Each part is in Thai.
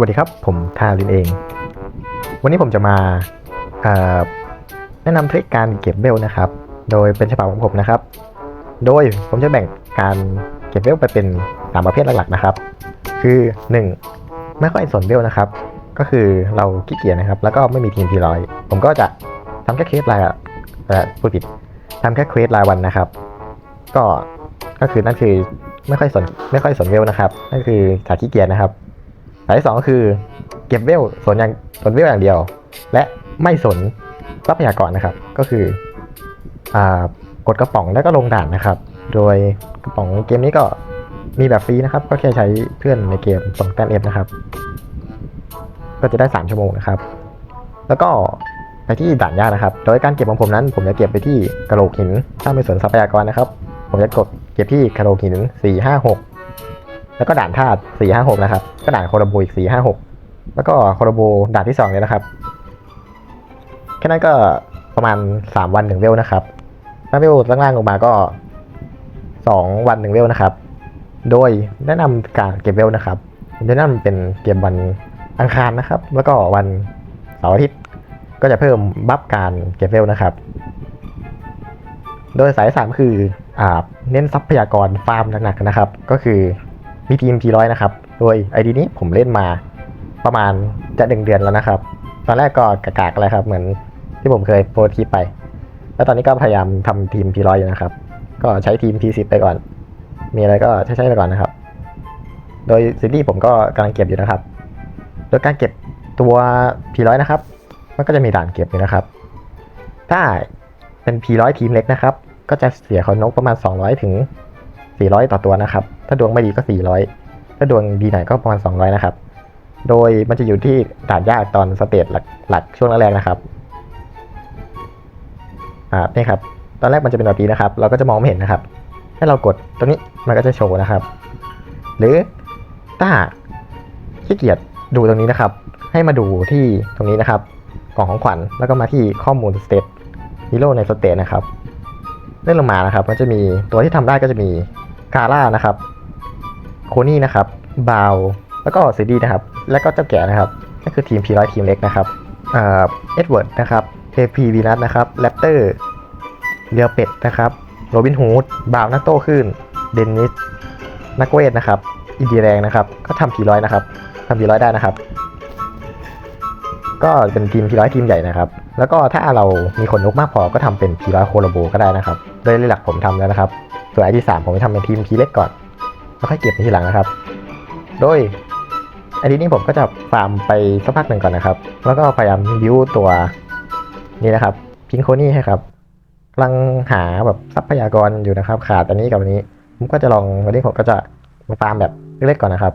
วัสดีครับ ผมทารินเอง วันนี้ผมจะมาแนะนำเทคนิคการเก็บเวลนะครับ โดยเป็นฉบับของผมนะครับ โดยผมจะแบ่งการเก็บเวลไปเป็นสามประเภทหลักๆนะครับ คือ 1. ไม่ค่อยสนเวลนะครับ ก็คือเราขี้เกียจนะครับ แล้วก็ไม่มีทีมทีร้อย ผมก็จะทำแค่เคสรายอะเอ่พูดผิดทำแค่เควสรายวันนะครับ ก็ก็คือนั่นคือไม่ค่อยสนไม่ค่อยสนเวลนะครับ นั่นคือสายขี้เกียจนะครับ สายที่สองก็คือเก็บเวลสนอย่างสนเวลอย่างเดียว และไม่สนทรัพยากรนะครับ ก็คืออ่ากดกระป๋องแล้วก็ลงด่านนะครับ โดยกระป๋องเกมนี้ก็มีแบบฟรีนะครับ ก็แค่ใช้เพื่อนในเกมส่งแต้มเอฟนะครับ ก็จะได้ 3 ชั่วโมงนะครับ แล้วก็ไปที่ด่านยากนะครับ โดยการเก็บของผมนั้น ผมจะเก็บไปที่กระโหลกหิน ถ้าไม่สนทรัพยากรนะครับ ผมจะกดเก็บที่กระโหลกหิน4 5 6 แล้วก็ด่านธาตุ4 5 6นะครับ ก็ด่านโคโรโบอีก4 5 6แล้วก็โคโรโบด่านที่2เนี่ยนะครับ แค่นั้นก็ประมาณ3วันหนึ่งเวลนะครับถ้าเวลล่างๆลงมาก็2วันหนึ่งเวลนะครับ โดยแนะนำการเก็บเวลนะครับแนะนำเป็นเกมวันอังคารนะครับ แล้วก็วันเสาร์อาทิตย์ก็จะเพิ่มบัฟการเก็บเวลนะครับ โดยสายสามคืออ่าเน้นทรัพยากรฟาร์มหนักๆนะครับ ก็คือ มีทีมทีร้อยนะครับ โดยไอดีนี้ผมเล่นมาประมาณจะหนึ่งเดือนแล้วนะครับ ตอนแรกก็กากๆอะไรครับ เหมือนที่ผมเคยโพสต์คลิปไป แล้วตอนนี้ก็พยายามทำทีมทีร้อยอยู่นะครับ ก็ใช้ทีมทีสิไปก่อน มีอะไรก็ใช้ๆไปก่อนนะครับ โดยซีรีส์ผมก็กำลังเก็บอยู่นะครับ โดยการเก็บตัวพีร้อยนะครับ มันก็จะมีด่านเก็บอยู่นะครับ ถ้าเป็นพีร้อยทีมเล็กนะครับ ก็จะเสียคอนกประมาณ 200 ถึง 400 ต่อตัวนะครับ ถ้าดวงไม่ดีก็ 400 ถ้าดวงดีหน่อยก็ประมาณ 200 นะครับ โดยมันจะอยู่ที่ด่านยากตอนสเตจหลักช่วงแรกๆนะครับอ่านี่ครับ ตอนแรกมันจะเป็นแบบนี้นะครับ เราก็จะมองไม่เห็นนะครับให้เรากดตรงนี้มันก็จะโชว์นะครับ หรือถ้าขี้เกียจดูตรงนี้นะครับ ให้มาดูที่ตรงนี้นะครับกล่องของขวัญแล้วก็มาที่ข้อมูลสเตตฮีโร่ในสเตตนะครับเลื่อนลงมานะครับ มันจะมีตัวที่ทำได้ก็จะมีกาล่านะครับ โคนี่นะครับบาวแล้วก็ซีดีนะครับ แล้วก็เจ้าแก่นะครับนั่นคือทีมพีร้อยทีมเล็กนะครับเอ็ดเวิร์ดนะครับเอพีวีนัสนะครับแรปเตอร์เรียวเป็ดนะครับโรบินฮูดบาวนักโต้ขึ้นเดนนิสนักเวทนะครับอินดีแรงนะครับ ก็ทำพีร้อยนะครับทำพีร้อยได้นะครับ ก็เป็นทีมพีร้อยทีมใหญ่นะครับ แล้วก็ถ้าเรามีคนนกมากพอก็ทำเป็นพีร้อยโคโลโบก็ได้นะครับ โดยหลักผมทำแล้วนะครับ ส่วนไอที่สามผมจะทำเป็นทีมพีเล็กก่อน แล้วค่อยเก็บไปทีหลังนะครับ โดยอทีนี้ผมก็จะฟาร์มไปสักพักหนึ่งก่อนนะครับ แล้วก็พยายามบิวตัวนี่นะครับพิงโคนี่ให้ครับกำลังหาแบบทรัพยากรอยู่นะครับ ขาดอันนี้กับอันนี้ ผมก็จะลองวันนี้ผมก็จะมาฟาร์มแบบเล็กๆก่อนนะครับ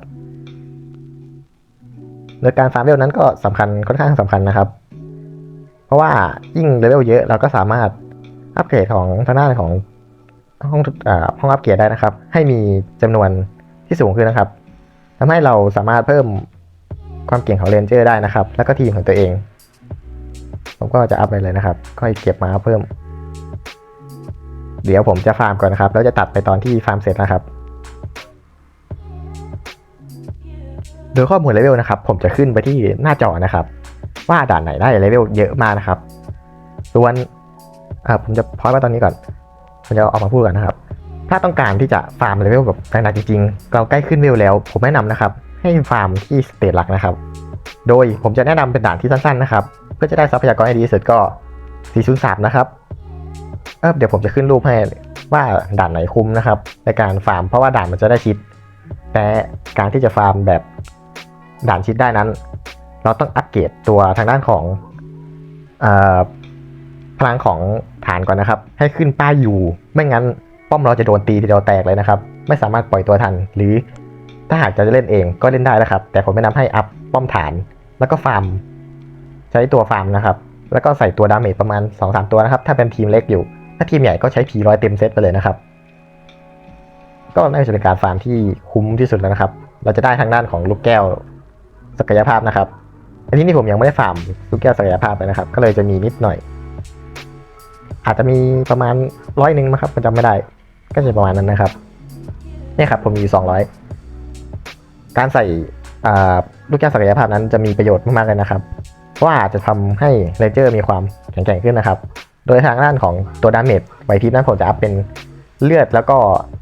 โดยการฟาร์มเลเวลนั้นก็สำคัญค่อนข้างสำคัญนะครับ เพราะว่ายิ่งเลเวลเยอะเราก็สามารถอัปเกรดของทางด้านของ ห้องอ่าห้องอัปเกรดได้นะครับ ให้มีจำนวนที่สูงขึ้นนะครับทำให้เราสามารถเพิ่มความเก่งของเรนเจอร์ได้นะครับ แล้วก็ทีมของตัวเอง ผมก็จะอัพไปเลยนะครับ ก็เก็บมาเพิ่ม เดี๋ยวผมจะฟาร์มก่อนนะครับ แล้วจะตัดไปตอนที่ฟาร์มเสร็จนะครับ โดยข้อมูลเลเวลนะครับ ผมจะขึ้นไปที่หน้าจอนะครับ ว่าด่านไหนได้เลเวลเยอะมากนะครับ ส่วนอ่าผมจะพอยไว้ตอนนี้ก่อน ผมจะออกมาพูดก่อนนะครับ ถ้าต้องการที่จะฟาร์มเลเวลแบบหนักจริงๆ เราใกล้ขึ้นเลเวลแล้ว ผมแนะนำนะครับ ให้ฟาร์มที่สเตจหลักนะครับ โดยผมจะแนะนำเป็นด่านที่สั้นๆนะครับ เพื่อจะได้ทรัพยากรให้ดีที่สุดก็ 403 นะครับเออเดี๋ยวผมจะขึ้นรูปให้ว่าด่านไหนคุ้มนะครับ ในการฟาร์มเพราะว่าด่านมันจะได้ชิด แต่การที่จะฟาร์มแบบด่านชิดได้นั้น เราต้องอัปเกรดตัวทางด้านของ พลังของฐานก่อนนะครับ ให้ขึ้นป้ายอยู่ ไม่งั้นป้อมเราจะโดนตีทีเดียวแตกเลยนะครับ ไม่สามารถปล่อยตัวทัน หรือถ้าหากจะเล่นเองก็เล่นได้นะครับ แต่ผมแนะนำให้อัพป้อมฐาน แล้วก็ฟาร์ม ใช้ตัวฟาร์มนะครับ แล้วก็ใส่ตัวดาเมจประมาณ 2-3 ตัวนะครับ ถ้าเป็นทีมเล็กอยู่ ถ้าทีมใหญ่ก็ใช้ผีร้อยเต็มเซตไปเลยนะครับ ก็น่าจะเป็นการฟาร์มที่คุ้มที่สุดแล้วนะครับ เราจะได้ทางด้านของลูกแก้วศักยภาพนะครับ อันนี้นี่ผมยังไม่ได้ฟาร์มลูกแก้วศักยภาพเลยนะครับ ก็เลยจะมีนิดหน่อย อาจจะมีประมาณร้อยหนึ่งมั้งครับผมจำไม่ได้ ก็จะประมาณนั้นนะครับ เนี่ยครับ ผมมีอยู่สองร้อยการใส่ลูกแก้วศักยภาพนั้นจะมีประโยชน์มากๆเลยนะครับ เพราะว่าอาจจะทำให้เลเจอร์มีความแข็งแกร่งขึ้นนะครับ โดยทางด้านของตัวดาเมจไวทีนั้นผมจะอัพเป็นเลือดแล้วก็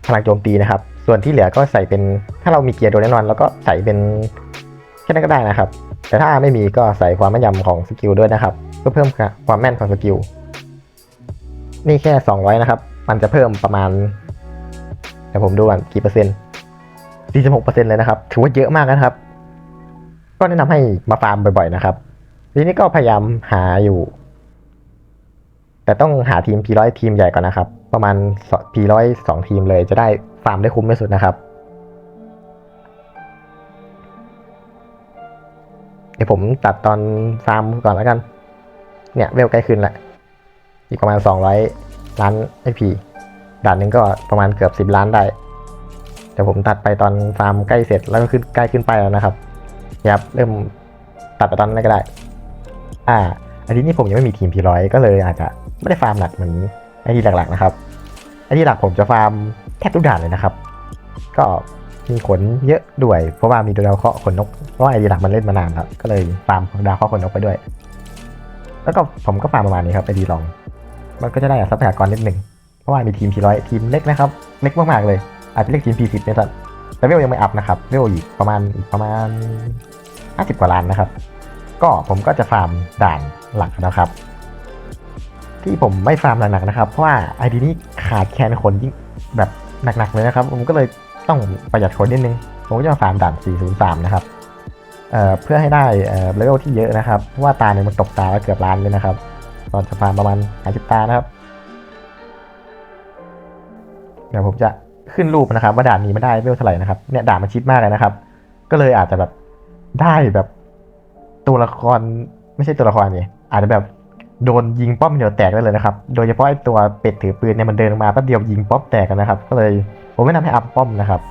พลังโจมตีนะครับ ส่วนที่เหลือก็ใส่เป็นถ้าเรามีเกียร์โดยแน่นอนแล้วก็ใส่เป็นแค่นั้นก็ได้นะครับ แต่ถ้าไม่มีก็ใส่ความแม่นยำของสกิลด้วยนะครับเพื่อเพิ่มความแม่นของสกิล นี่แค่ 200 นะครับ มันจะเพิ่มประมาณเดี๋ยวผมดูก่อนกี่เปอร์เซ็นต์46เปอร์เซ็นต์เลยนะครับ ถือว่าเยอะมากนะครับ ก็แนะนำให้มาฟาร์มบ่อยๆนะครับ ทีนี้ก็พยายามหาอยู่ แต่ต้องหาทีม P100 ทีมใหญ่ก่อนนะครับ ประมาณ P100 สองทีมเลยจะได้ฟาร์มได้คุ้มที่สุดนะครับ เดี๋ยวผมตัดตอนฟาร์มก่อนแล้วกัน เนี่ยเวลใกล้ขึ้นแหละ อีกประมาณ 200 ล้านไอพีด่านหนึ่งก็ประมาณเกือบ 10 ล้านได้แต่ผมตัดไปตอนฟาร์มใกล้เสร็จแล้วก็ขึ้นใกล้ขึ้นไปแล้วนะครับครับเริ่มตัดไปตอนนั้นก็ได้ อ่า อันนี้นี่ผมยังไม่มีทีมพีร้อยก็เลยอาจจะไม่ได้ฟาร์มหนักเหมือนไอที่หลักๆนะครับไอที่หลักผมจะฟาร์มแทบทุกด่านเลยนะครับ ก็มีขนเยอะด้วย เพราะว่ามีดาวเคราะห์ขนนกเพราะว่าไอดีหลักมันเล่นมานานแล้วก็เลยฟาร์มดาวเคราะห์ขนนกไปด้วย แล้วก็ผมก็ฟาร์มประมาณนี้ครับไอดีลอง มันก็จะได้ทรัพยากรนิดหนึ่งเพราะว่ามีทีมพีร้อยทีมเล็กนะครับ เล็กมากๆเลย อาจจะเรียกทีมพีสิบเนี่ยสัตว์แต่เวลยังไม่อัพนะครับเวลอีกประมาณอีกประมาณห้าสิบกว่าล้านนะครับ ก็ผมก็จะฟาร์มด่านหลักนะครับ ที่ผมไม่ฟาร์มหนักๆนะครับ เพราะว่าไอดีนี้ขาดแคลนคนยิ่งแบบหนักๆเลยนะครับ ผมก็เลยต้องประหยัดคนนิดนึง ผมก็จะมาฟาร์มด่าน 403 นะครับเเพื่อให้ได้เลเวลที่เยอะนะครับ เพราะว่าตาหนึ่งมันตกตาแล้วเกือบล้านเลยนะครับ ตอนจะฟาร์มประมาณ50ตานะครับ เดี๋ยวผมจะขึ้นรูปนะครับว่าด่านนี้ไม่ได้เวลเท่าไหร่นะครับเนี่ยด่านมันชิดมากเลยนะครับ ก็เลยอาจจะแบบได้แบบตัวละครไม่ใช่ตัวละครนี่อาจจะแบบโดนยิงป้อมเดียวแตกได้เลยนะครับ โดยเฉพาะไอ้ตัวเป็ดถือปืนเนี่ยมันเดินมาแป๊บเดียวยิงป้อมแตกกันนะครับ ก็เลยผมไม่นำให้อัพป้อมนะครับ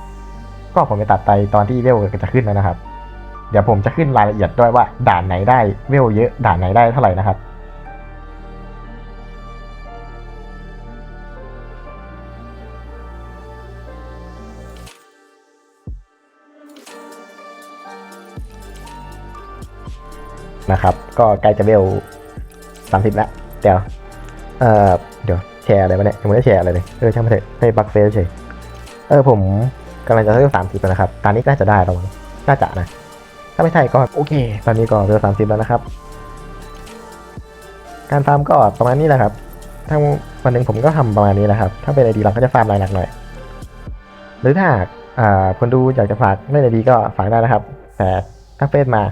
ก็ผมไปตัดไปตอนที่เวลจะขึ้นแล้วนะครับ เดี๋ยวผมจะขึ้นรายละเอียดด้วยว่าด่านไหนได้เวลเยอะด่านไหนได้เท่าไหร่นะครับ นะครับ ก็ใกล้จะเวลสามสิบแล้วเดี๋ยวเอ่อเดี๋ยวแชร์อะไรมาเนี่ยยังไม่ได้แชร์อะไรเลยเออช่างมาเถอะให้บักเฟสเฉยเออผมกำลังจะเวลสามสิบแล้วนะครับตอนนี้น่าจะได้แล้วมั้งน่าจะนะ ถ้าไม่ใช่ก็โอเค ตอนนี้ก็เวลสามสิบแล้วนะครับ การฟาร์มก็ประมาณนี้แหละครับทั้งวันหนึ่งผมก็ทำประมาณนี้แหละครับ ถ้าเป็นไอดีเราก็จะฟาร์มรายหนักหน่อย หรือถ้าหากอ่าคนดูอยากจะฝากเล่นไอดีก็ฝากได้นะครับ แต่ถ้าเฟซมา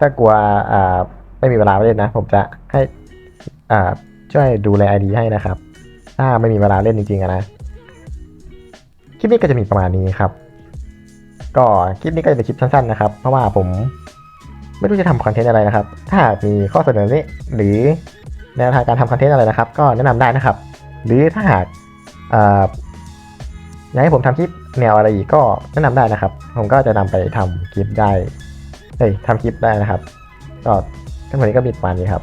ถ้ากลัวอ่าไม่มีเวลาเล่นนะ ผมจะให้อ่าช่วยดูแลไอดีให้นะครับ ถ้าไม่มีเวลาเล่นจริงๆนะคลิปนี้ก็จะมีประมาณนี้ครับ ก็คลิปนี้ก็จะเป็นคลิปสั้นๆนะครับ เพราะว่าผมไม่รู้จะทำคอนเทนต์อะไรนะครับ ถ้าหากมีข้อเสนอนี้หรือแนวทางการทำคอนเทนต์อะไรนะครับ ก็แนะนำได้นะครับ หรือถ้าหากอ่ออยากให้ผมทำคลิปแนวอะไรอีกก็แนะนำได้นะครับ ผมก็จะนำไปทำคลิปได้ เฮ้ยทำคลิปได้นะครับ ก็ทั้งหมดนี้ก็มีประมาณนี้ครับ